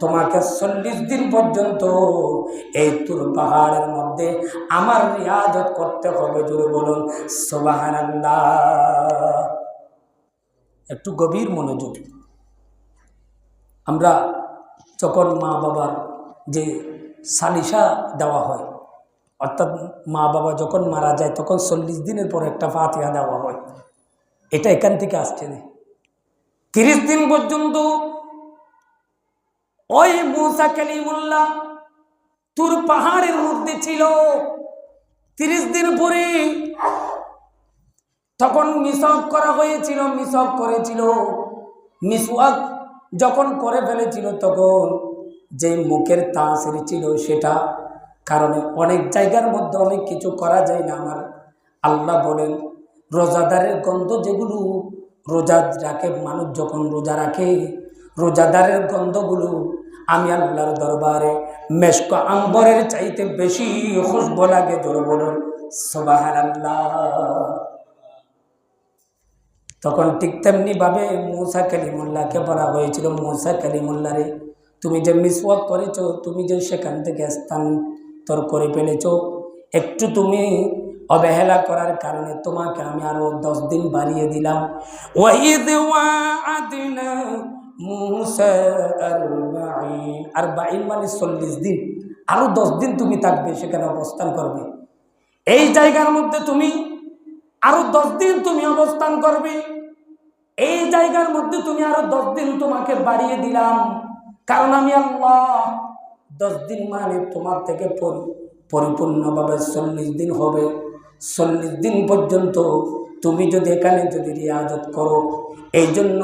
তোমাকে চল্লিশ দিন পর্যন্ত এই তুর পাহাড়ের মধ্যে আমার রিয়াজত করতে হবে, জোরে বলুন সোবাহান একটু গভীর মনোযোগ। আমরা যখন মা বাবার যে সালিশা দেওয়া হয়, অর্থাৎ মা বাবা যখন মারা যায়, তখন চল্লিশ দিনের পর একটা ফাতিহা দেওয়া হয়। এটা এখান থেকে আসছে না। তিরিশ দিন পর্যন্ত ওই মুসা কালিমুল্লাহ তুর পাহাড়ের মধ্যে ছিল। তিরিশ দিন পরে তখন মিসক করা হয়েছিল মিসক করেছিল। মিসওয়াক যখন করে ফেলেছিল তখন যে মুখের তাসির ছিল সেটা কারণে অনেক জায়গার মধ্যে অনেক কিছু করা যায় না আমার। আল্লাহ বলেন, রোজাদারের গন্ধ যেগুলো রোজা রাখে, মানুষ যখন রোজা রাখে, রোজাদারের গন্ধগুলো আমি আল্লাহর দরবারে মেশক আম্বরের চাইতে বেশি খুশবো লাগে, জোর বলুন সবাহার আল্লাহ তখন ঠিক তেমনিভাবে মূসা কালিমুল্লাহকে বলা হয়েছিল, মূসা কালিমুল্লারে তুমি যে মিসওয়াক করেছ, তুমি যে সেখান থেকে স্থানান্তর করে ফেলেছ, একটু তুমি অবহেলা করার কারণে তোমাকে আমি আরও দশ দিন বাড়িয়ে দিলাম। ওয়াআদনা মূসা আরবাঈন। আরবাঈন মানে চল্লিশ দিন। আরও দশ দিন তুমি থাকবে, সেখানে অবস্থান করবে। এই জায়গার মধ্যে তুমি, আরও দশ দিন তুমি অবস্থান করবে। এই জায়গার মধ্যে তুমি আরও দশ দিন তোমাকে বাড়িয়ে দিলাম। কারণ আমি আল্লাহ, দশ দিন মানে তোমার থেকে পরিপূর্ণভাবে চল্লিশ দিন হবে। চল্লিশ দিন পর্যন্ত তুমি যদি এখানে যদি রিয়াজত করো এই জন্য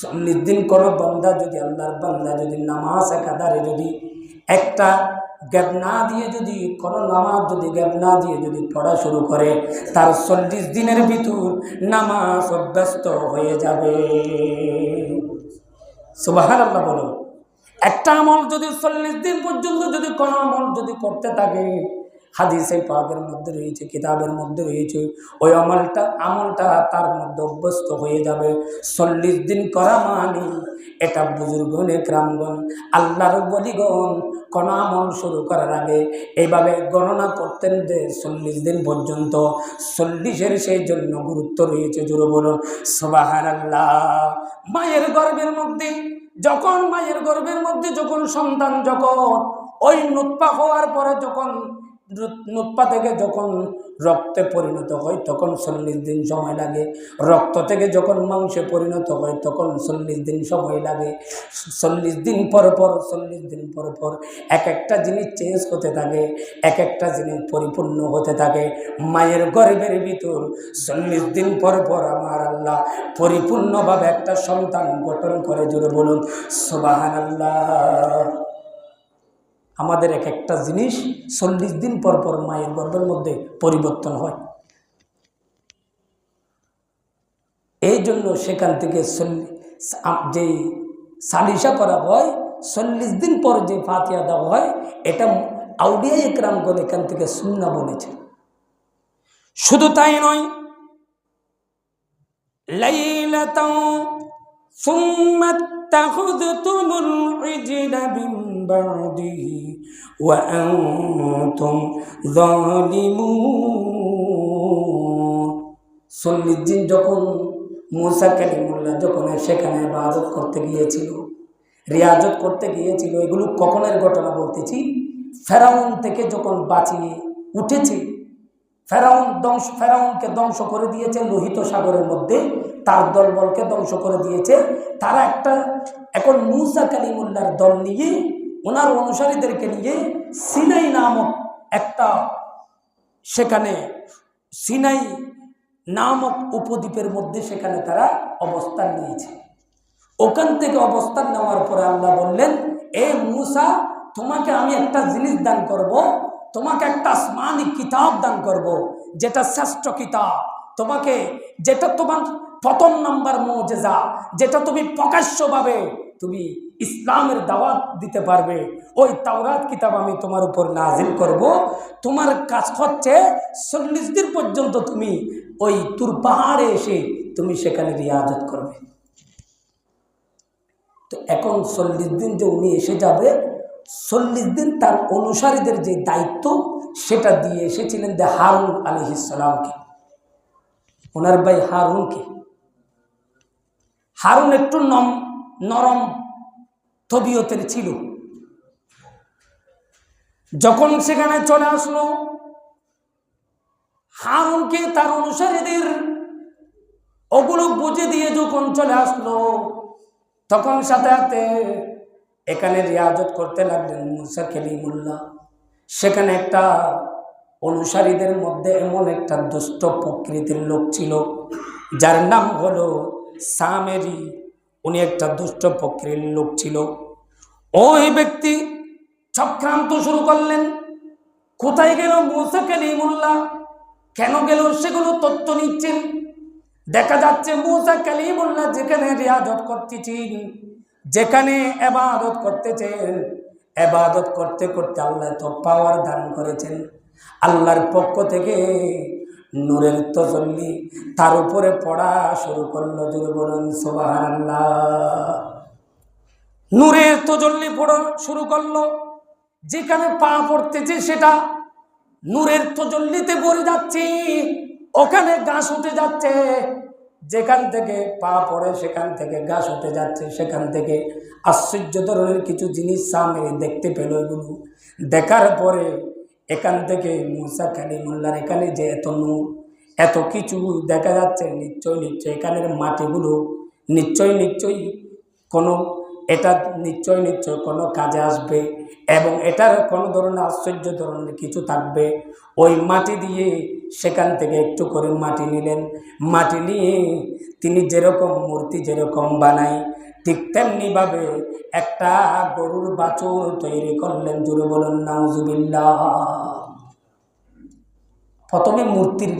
চল্লিশ দিন কোনো বান্দা যদি, আল্লাহর বান্দা যদি নামাজ একাধারে যদি একটা গ্যাপ না দিয়ে যদি, কোনো নামাজ যদি গ্যাপ না দিয়ে যদি পড়া শুরু করে, তার চল্লিশ দিনের ভিতর নামাজ অভ্যস্ত হয়ে যাবে। সুবাহার আল্লাহ বলো। একটা আমল যদি চল্লিশ দিন পর্যন্ত যদি কোনো আমল যদি করতে থাকে হাদিসে পাকের মধ্যে রয়েছে, কিতাবের মধ্যে রয়েছে। ওই আমলটা আমলটা তার মধ্যে অভ্যস্ত হয়ে যাবে। চল্লিশ দিন করা মানে এটা বুজুর্গণ ক্রামগণ আল্লাহর বলিগণ কোন আমল শুরু করার আগে এইভাবে গণনা করতেন যে চল্লিশ দিন পর্যন্ত। চল্লিশের সেই জন্য গুরুত্ব রয়েছে জুড়ে বলুন। সবাহার আল্লাহ মায়ের গর্ভের মধ্যে, যখন মায়ের গর্ভের মধ্যে যখন সন্তান যখন ওই নুৎপা হওয়ার পরে যখন নুৎপা থেকে যখন রক্তে পরিণত হয়, তখন চল্লিশ দিন সময় লাগে। রক্ত থেকে যখন মাংসে পরিণত হয়, তখন চল্লিশ দিন সময় লাগে। চল্লিশ দিন পর পর, চল্লিশ দিন পর পর এক একটা জিনিস চেঞ্জ হতে থাকে, এক একটা জিনিস পরিপূর্ণ হতে থাকে। মায়ের গর্ভের ভিতর চল্লিশ দিন পর পর আমার আল্লাহ পরিপূর্ণভাবে একটা সন্তান গঠন করে জুড়ে বলুন সুবাহান আল্লাহ আমাদের এক একটা জিনিস চল্লিশ দিন পর পর মায়ের গর্বের মধ্যে পরিবর্তন হয়। এই জন্য সেখান থেকে যে সালিসা করা হয়, চল্লিশ দিন পর যে ফাতিয়া দেওয়া হয়, এটা আউডিয়া একরামগণ এখান থেকে সুন্না বলেছে। শুধু তাই নয়, লাইলাতাও সুম্মাত্তাখুযতুমুল ইজলা বিম بعده وأنتم ظالمون চল্লিশ দিন যখন মুসা কালিমুল্লাহ যখন সেখানে ইবাদত করতে গিয়েছিল রিয়াজত করতে গিয়েছিল এগুলো কখনের ঘটনা বলতেছি ফেরাউন থেকে যখন বাঁচিয়ে উঠেছে ফেরাউন ধ্বংস ফেরাউনকে ধ্বংস করে দিয়েছে লোহিত সাগরের মধ্যে তার দলবলকে ধ্বংস করে দিয়েছে তারা একটা এখন মুসা কালিমুল্লার দল নিয়ে ওনার অনুসারীদেরকে নিয়ে সিনাই নামক একটা সেখানে, সিনাই নামক উপদ্বীপের মধ্যে সেখানে তারা অবস্থান নিয়েছে ওখান থেকে অবস্থান নেওয়ার পরে আল্লাহ বললেন, এ মুসা, তোমাকে আমি একটা জিনিস দান করব। তোমাকে একটা আসমানি কিতাব দান করব। যেটা শ্রেষ্ঠ কিতাব তোমাকে, যেটা তোমার প্রথম নাম্বার মৌজেজা, যেটা তুমি প্রকাশ্যভাবে তুমি ইসলামের দাওয়াত দিতে পারবে। ওই তাওরাত কিতাব আমি তোমার উপর নাজিল করব। তোমার কাজ হচ্ছে চল্লিশ দিন পর্যন্ত তুমি ওই তুর পাহাড়ে এসে তুমি সেখানে রিয়াজত করবে। তো এখন চল্লিশ দিন যে উনি এসে যাবে, চল্লিশ দিন তার অনুসারীদের যে দায়িত্ব, সেটা দিয়ে এসেছিলেন যে হারুন আলহিসামকে ওনার ভাই হারুনকে। হারুন একটু নম নরম তবিয়তের ছিল। যখন সেখানে চলে আসলো, হারুনকে তার অনুসারীদের ওগুলো বুঝে দিয়ে যখন চলে আসলো, তখন সাথে সাথে এখানে রিয়াজত করতে লাগলেন মুসা কেলিমুল্লাহ। সেখানে একটা অনুসারীদের মধ্যে এমন একটা দুষ্ট প্রকৃতির লোক ছিল, যার নাম হলো সামেরি উনি একটা দুষ্ট প্রকৃতির লোক ছিল। ওই ব্যক্তি চক্রান্ত শুরু করলেন। কোথায় গেল মুসা কালিমুল্লাহ? কেন গেল সেগুলো তথ্য নিচ্ছেন। দেখা যাচ্ছে মুসা কালিমুল্লাহ যেখানে রিয়াজত করতেছেন, যেখানে এবাদত করতেছেন, এবাদত করতে করতে আল্লাহ তো পাওয়ার দান করেছেন। আল্লাহর পক্ষ থেকে নূরের তজল্লি, তার উপরে পড়া শুরু করল জোরে বলুন নূরের তজল্লি পড়া শুরু করল, যেখানে পা পড়তেছে সেটা নূরের তজল্লিতে পড়ে যাচ্ছে, ওখানে গাছ উঠে যাচ্ছে, যেখান থেকে পা পড়ে সেখান থেকে গাছ উঠে যাচ্ছে, সেখান থেকে আশ্চর্য ধরনের কিছু জিনিস সামনে দেখতে পেল এগুলো। দেখার পরে এখান থেকে মুসা কালিমুল্লার এখানে যে এত নূর, এত কিছু দেখা যাচ্ছে, নিশ্চয় নিশ্চয় এখানের মাটিগুলো, নিশ্চয় নিশ্চয়ই কোনো, এটা নিশ্চয় নিশ্চয় কোনো কাজে আসবে এবং এটার কোনো ধরনের আশ্চর্য ধরনের কিছু থাকবে। ওই মাটি দিয়ে সেখান থেকে একটু করে মাটি নিলেন। মাটি নিয়ে তিনি যেরকম মূর্তি যেরকম বানায় ঠিক তেমনিভাবে একটা গরুর বাছুর তৈরি করলেন। জুড়ে বলুন নাউজুবিল্লা প্রথমে মূর্তির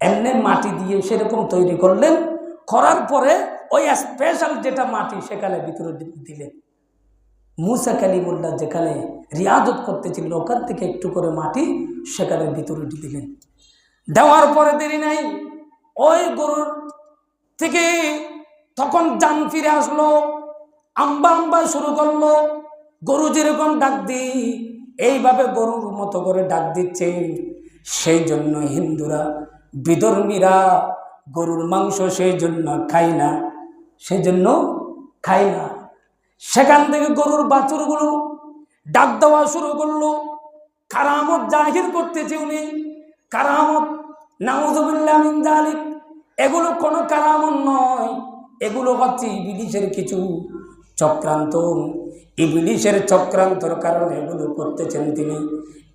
এমনি মাটি দিয়ে সেরকম তৈরি করলেন, করার পরে ওই স্পেশাল যেটা মাটি সেখানে ভিতরে দিলেন। মুসা কালিমুল্লাহ যেখানে রিয়াদত করতেছিলেন, ওখান থেকে একটু করে মাটি সেখানে ভিতরে দিলেন। দেওয়ার পরে দেরি নাই, ওই গরুর থেকে তখন যান ফিরে আসলো, আম্বা আম্বা শুরু করল, গরু যেরকম ডাক দিই, এইভাবে গরুর মতো করে ডাক দিচ্ছে সেই জন্য হিন্দুরা, বিধর্মীরা গরুর মাংস সেই জন্য খায় না সেই জন্য খায় না। সেখান থেকে গরুর বাছুরগুলো ডাক দেওয়া শুরু করল। কারামত জাহির করতেছে উনি। কারামত, নাউজুবিল্লাহ মিন জালিক এগুলো কোনো কারামত নয়। এগুলো হচ্ছে ইবিলিশের কিছু চক্রান্ত। ইবিলিশের চক্রান্তর কারণে এগুলো করতেছেন তিনি।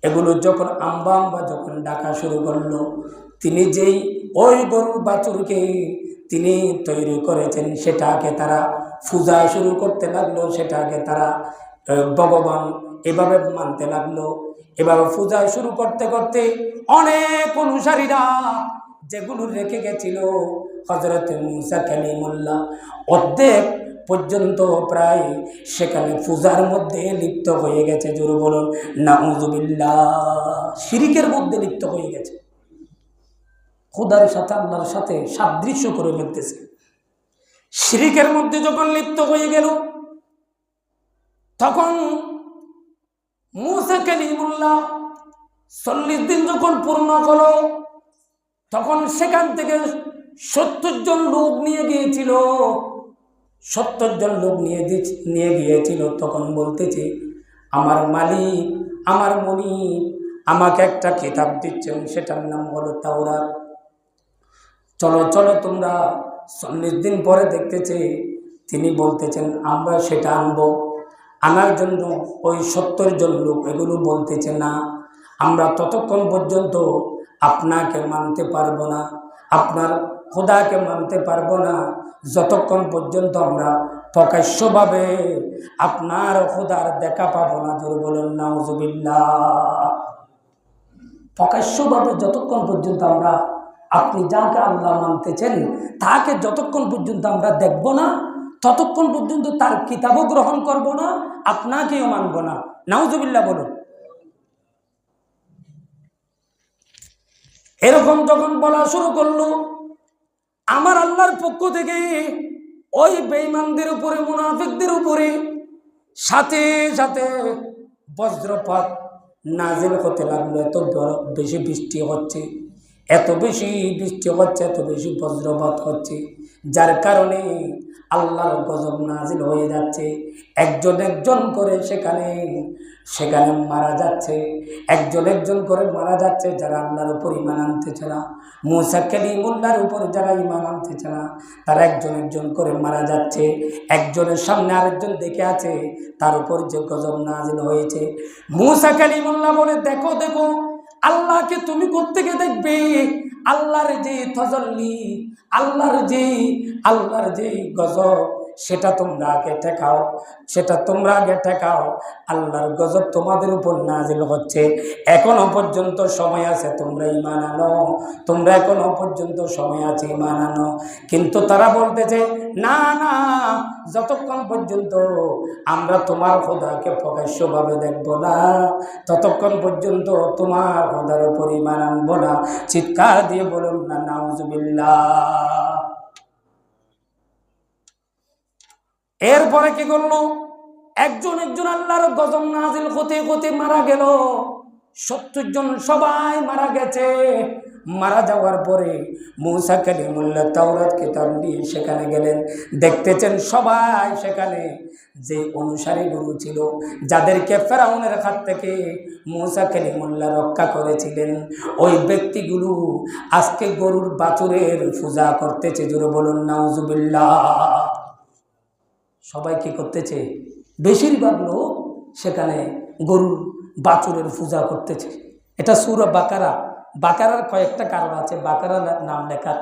এগুলো যখন আম্বা আম্বা যখন ডাকা শুরু করল, তিনি যেই ওই গরুর বাছুরকে তিনি তৈরি করেছেন, সেটাকে তারা পূজা শুরু করতে লাগল, সেটাকে তারা ভগবান এভাবে মানতে লাগল। এভাবে পূজা শুরু করতে করতে অনেক অনুসারীরা যেগুলো রেখে গেছিল হজরত মুসা কালিমুল্লাহ অর্ধেক পর্যন্ত প্রায় সেখানে পূজার মধ্যে লিপ্ত হয়ে গেছে, জোর বলুন, নাউজুবিল্লাহ। শিরিকের মধ্যে লিপ্ত হয়ে গেছে। খুদার সাথে, আল্লাহর সাথে সাদৃশ্য করে ফেলতেছে। শিরিকের মধ্যে যখন লিপ্ত হয়ে গেল, তখন মুসা কালিমুল্লাহ চল্লিশ দিন যখন পূর্ণ হলো, তখন সেখান থেকে সত্তর জন লোক নিয়ে গিয়েছিল। সত্তর জন লোক নিয়ে নিয়ে গিয়েছিল। তখন বলতেছে, আমার মালিক, আমার মনি আমাকে একটা কিতাব দিচ্ছেন সেটার নাম হলো তাওরাত। চলো চলো তোমরা চল্লিশ দিন পরে দেখতেছে। তিনি বলতেছেন, আমরা সেটা আনব। আনার জন্য ওই সত্তর জন লোক এগুলো বলতেছে না। আমরা ততক্ষণ পর্যন্ত আপনাকে মানতে পারব না। আপনার খোদাকে মানতে পারব না। যতক্ষণ পর্যন্ত আমরা প্রকাশ্যভাবে আপনার খোদার দেখা পাবো না, জোর বলুন, নাউজুবিল্লাহ। প্রকাশ্যভাবে যতক্ষণ পর্যন্ত আমরা, আপনি যাকে আল্লাহ মানতেছেন, তাকে যতক্ষণ পর্যন্ত আমরা দেখব না, ততক্ষণ পর্যন্ত তার কিতাবও গ্রহণ করব না, আপনাকেও মানব না। নাউজুবিল্লাহ বলুন। এরকম যখন বলা শুরু করল আমার আল্লাহর পক্ষ থেকে ওই বেইমানদের উপরে, মুনাফিকদের উপরে সাথে সাথে বজ্রপাত নাজিল হতে লাগল। এত বেশি বৃষ্টি হচ্ছে, এত বেশি বৃষ্টি হচ্ছে, এত বেশি বজ্রপাত হচ্ছে, যার কারণে আল্লাহর গজব নাজিল হয়ে যাচ্ছে। একজন একজন করে সেখানে সেখানে মারা যাচ্ছে। একজন একজন করে মারা যাচ্ছে যারা আল্লাহর উপর ইমান আনতেছে না মুসা কালিমুল্লার উপর যারা ইমান আনতেছে না তারা একজন একজন করে মারা যাচ্ছে। একজনের সামনে আরেকজন দেখে আছে, তার উপর যে গজব নাজিল হয়েছে। মুসা কালিমুল্লাহ বলে, দেখো দেখো, আল্লাহকে তুমি কোত্থেকে দেখবে? আল্লাহর যে তজল্লি, আল্লাহর যে আল্লাহর যে গজব, সেটা তোমরা আগে ঠেকাও, সেটা তোমরা আগে ঠেকাও। আল্লাহর গজব তোমাদের উপর নাজিল হচ্ছে। এখনও পর্যন্ত সময় আছে, তোমরা ইমান আনো। তোমরা এখনও পর্যন্ত সময় আছে ইমান আনো। কিন্তু তারা বলতেছে, না না, যতক্ষণ পর্যন্ত আমরা তোমার খোদাকে প্রকাশ্যভাবে দেখব না, ততক্ষণ পর্যন্ত তোমার খোদার উপর ইমান আনব না। চিৎকার দিয়ে বলুন, না নাউজুবিল্লাহ এরপরে কি করল? একজন একজন আল্লাহর গজম নাজিল হতে হতে মারা গেল। সত্তর জন সবাই মারা গেছে। মারা যাওয়ার পরে মৌসা কালিমুল্লাহ তাওরাত কিতাব নিয়ে সেখানে গেলেন। দেখতেছেন সবাই সেখানে। যে অনুসারী গুরু ছিল, যাদেরকে ফেরাউনের হাত থেকে মৌসা কালিমুল্লাহ রক্ষা করেছিলেন, ওই ব্যক্তিগুলো আজকে গরুর বাছুরের পূজা করতেছে। জোরে বলুন, নাউজুবিল্লাহ। সবাই কি করতেছে? বেশিরভাগ লোক সেখানে গরুর বাছুরের পূজা করতেছে। এটা সুর বাকারা। বাকারার কয়েকটা কারণ আছে। বাকারা নাম লেখার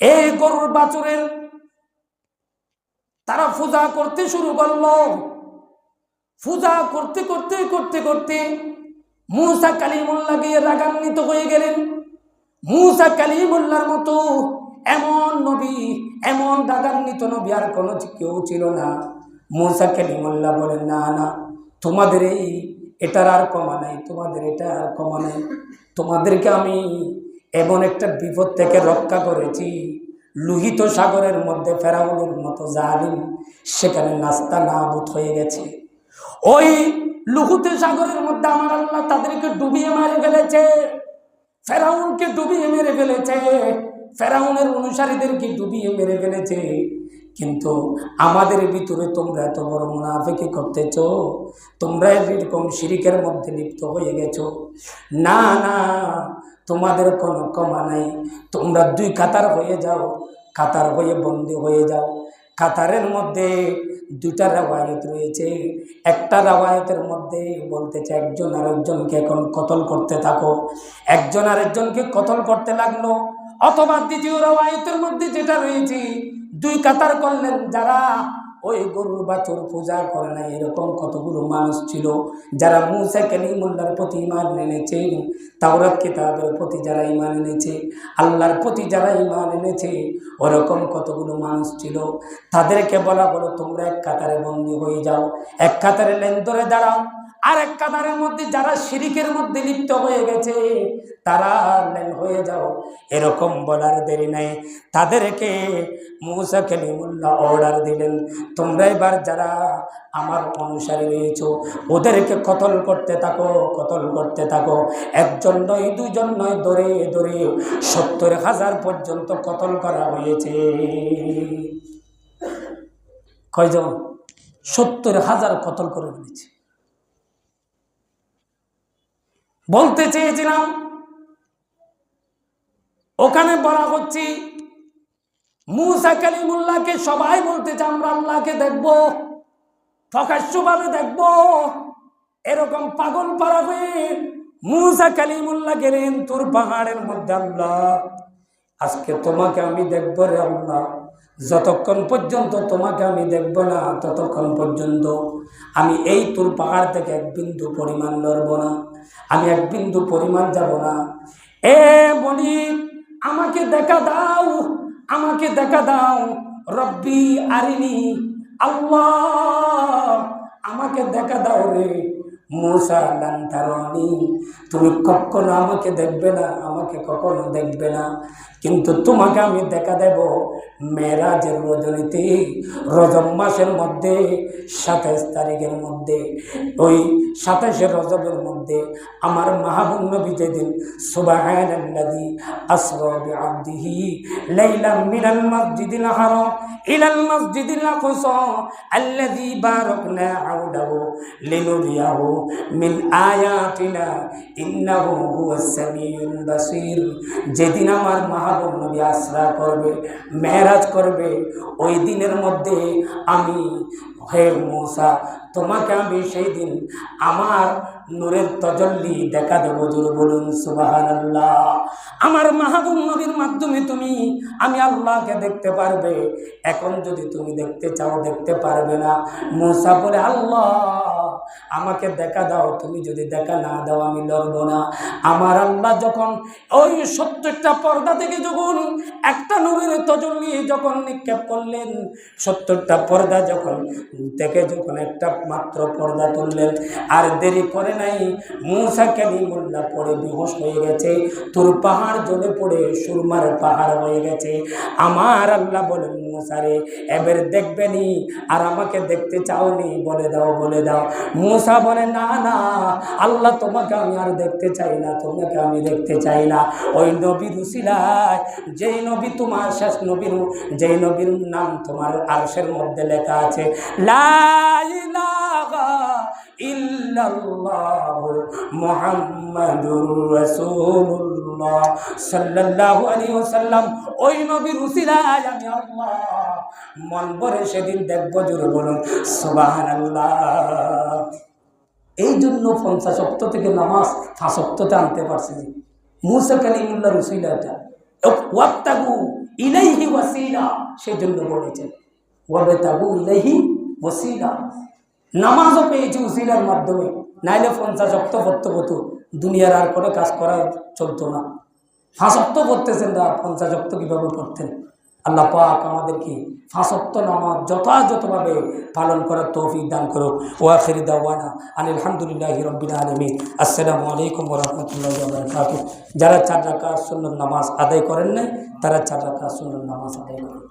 এই গরুর বাছুরের তারা পূজা করতে শুরু করল। পূজা করতে করতে করতে করতে মুসা কালিমুল্লাহ গিয়ে রাগান্বিত হয়ে গেলেন। মুসা কালিমুল্লার মতো এমন নবী, এমন রাগান্বিত নবী আর কোনো কেউ ছিল না। মুসা কালিমুল্লাহ বলেন, না না, তোমাদের এই, এটার আর কমা নাই, তোমাদের এটা আর কমা নাই। তোমাদেরকে আমি এমন একটা বিপদ থেকে রক্ষা করেছি। লোহিত সাগরের মধ্যে ফেরাউলের মতো জালিম, সেখানে নাস্তা নাবুত হয়ে গেছে। ওই লুহুতে সাগরের মধ্যে আমার আল্লাহ তাদেরকে ডুবিয়ে মারে ফেলেছে। ফেরাউনকে ডুবিয়ে মেরে ফেলেছে। ফেরাউনের অনুসারীদেরকে ডুবিয়ে মেরে ফেলেছে? কিন্তু আমাদের ভিতরে তোমরা এত বড় মুনাফেকি করতেছ? তোমরা এরকম শিরিকের মধ্যে লিপ্ত হয়ে গেছো? না না, তোমাদের কোনো কমা নাই। তোমরা দুই কাতার হয়ে যাও, কাতার হয়ে বন্দি হয়ে যাও। কাতারের মধ্যে দুটা রাবায়ত রয়েছে। একটা রাবায়তের মধ্যে বলতেছে, একজন আরেকজনকে এখন কতল করতে থাকো। একজন আরেকজনকে কতল করতে লাগল। অথবা দ্বিতীয় রাবায়তের মধ্যে যেটা রয়েছে, দুই কাতার করলেন যারা ওই গরুর বাছুর পূজা করে না এরকম কতগুলো মানুষ ছিল, যারা মুসা কালিমুল্লার প্রতি ইমান এনেছে, তাওরাত কিতাবের প্রতি যারা ইমান এনেছে, আল্লাহর প্রতি যারা ইমান এনেছে, ওরকম কতগুলো মানুষ ছিল। তাদেরকে বলা বলো তোমরা এক কাতারে বন্দী হয়ে যাও, এক কাতারে লেন ধরে দাঁড়াও আর এক কাতারের মধ্যে যারা শিরিকের মধ্যে লিপ্ত হয়ে গেছে, তারা হয়ে যাও। এরকম বলার দেরি নাই। তাদেরকে মুসা কালিমুল্লাহ অর্ডার দিলেন। তোমরা এবার যারা আমার অনুসারী রয়েছ, ওদেরকে কতল করতে থাকো, কতল করতে থাকো। একজন নয় দুজন নয় ধরে দরে সত্তর হাজার পর্যন্ত কতল করা হয়েছে। কয়জন? সত্তর হাজার কতল করে ফেলেছে। বলতে চেয়েছিলাম, ওখানে বলা হচ্ছে, মুসা কালিমুল্লাহকে সবাই বলতে বলতেছে আমরা আল্লাহকে দেখব, প্রকাশ্যভাবে দেখব, এরকম পাগল পারা হয়ে মুসা কালিমুল্লাহ গেলেন তোর পাহাড়ের মধ্যে আল্লাহ। আজকে তোমাকে আমি দেখব রে আল্লাহ। যতক্ষণ পর্যন্ত তোমাকে আমি দেখব না, ততক্ষণ পর্যন্ত আমি এই তোর পাহাড় থেকে এক বিন্দু পরিমাণ লড়ব না। আমি এক বিন্দু পরিমাণ যাব না। এ বলি আমাকে দেখা দাও, আমাকে দেখা দাও। রব্বি আরিনি, আল্লাহ, আমাকে দেখা দাও রে। মুসা লান্তারনি তুমি কখনো আমাকে দেখবে না, আমাকে কখনো দেখবে না। কিন্তু তোমাকে আমি দেখা দেব মেরাজের রজনীতে, রজব মাসের মধ্যে, সাতাইশ তারিখের মধ্যে। ওই সাতাশে রজবের মধ্যে আমার মাহবুব নবী যেদিন, সুবহানাল্লাযী আসরা বিআবদিহি লাইলাম মিনাল মাসজিদিল হারাম ইলাল মাসজিদিল আকসা আল্লাযী বারাকনা হাওলাহু লিনুরিয়াহু মিন আয়াতিনা, ইন্নাহু হুয়াস সামিউল বাসীর। যেদিন আমার মাহবুব নবী আশ্রা করবে মেরাজ করবে, ওই দিনের মধ্যে আমি, হে মূসা, তোমাকে আমি সেই দিন আমার নূরের তজল্লি দেখা দেবো। জোর বলুন, সুবহানাল্লাহ। আমার মাহবুব নবীর মাধ্যমে তুমি, আমি আল্লাহকে দেখতে পারবে। এখন যদি তুমি দেখতে চাও, দেখতে পারবে না। মূসা বলে, আল্লাহ আমাকে দেখা দাও, তুমি যদি দেখা না দাও, আমি লড়বো না। আমার আল্লাহ যখন ওই সত্তরটা পর্দা থেকে যখন একটা নূরের তজল্লি যখন নিক্ষেপ করলেন সত্তরটা পর্দা যখন, থেকে যখন একটা মাত্র পর্দা তুললেন, আর দেরি করে নাই, মূসা কালিমুল্লাহ পড়ে বিহস হয়ে গেছে, তোর পাহাড় জলে পড়ে, সুরমার পাহাড় হয়ে গেছে। আমার আল্লাহ বলেন মূসারে, এবার দেখবেনি আর আমাকে দেখতে চাওনি বলে দাও বলে দাও। মূসা বলে, না না, আল্লাহ তোমাকে আমি আর দেখতে চাই না, তোমাকে আমি দেখতে চাই না। ওই নবীর উসিলায়, যেই নবী তোমার শেষ নবীর, যেই নবীর নাম তোমার আরশের মধ্যে লেখা আছে, লা ইলাহা ইল্লাল্লাহু মুহাম্মাদুর সাল্লাল্লাহু আলাইহি ওয়াসাল্লাম, ওই নবীর উসিলায় আমি আল্লাহ মন ভরে সেদিন দেখব, জোরে বলুন, সুবহানাল্লাহ। এই জন্য পঞ্চাশ অক্ত থেকে নামাজ ফাঁস অক্ততে আনতে পারছি মুসা কালিমুল্লাহ রসিলা এটা ওয়াক্তাগু ইলাইহি ওয়াসিলা সেই জন্য বলেছেন ওয়াবে তাগু ইলাইহি ওয়াসিলা। নামাজও পেয়েছি উসিলার মাধ্যমে, নাইলে পঞ্চাশ অক্ত পড়তে হতো। দুনিয়ার আর কোনো কাজ করা চলতো না। ফাঁসক্ত করতেছেন না পঞ্চাশ অক্ত কীভাবে করতেন? আল্লাহ পাক আমাদেরকে ফাঁসক্ত নামাজ যথাযথভাবে পালন করার তৌফিক দান করো ওয়াখিরি দাওয়ানা আলহামদুলিল্লাহ রবিন আলমী আসসালামু আলাইকুম রহমতুল্লাহ বরকাত যারা চার রাকাত সুন্নত নামাজ আদায় করেন নাই, তারা চার রাকাত সুন্নত নামাজ আদায় করেন।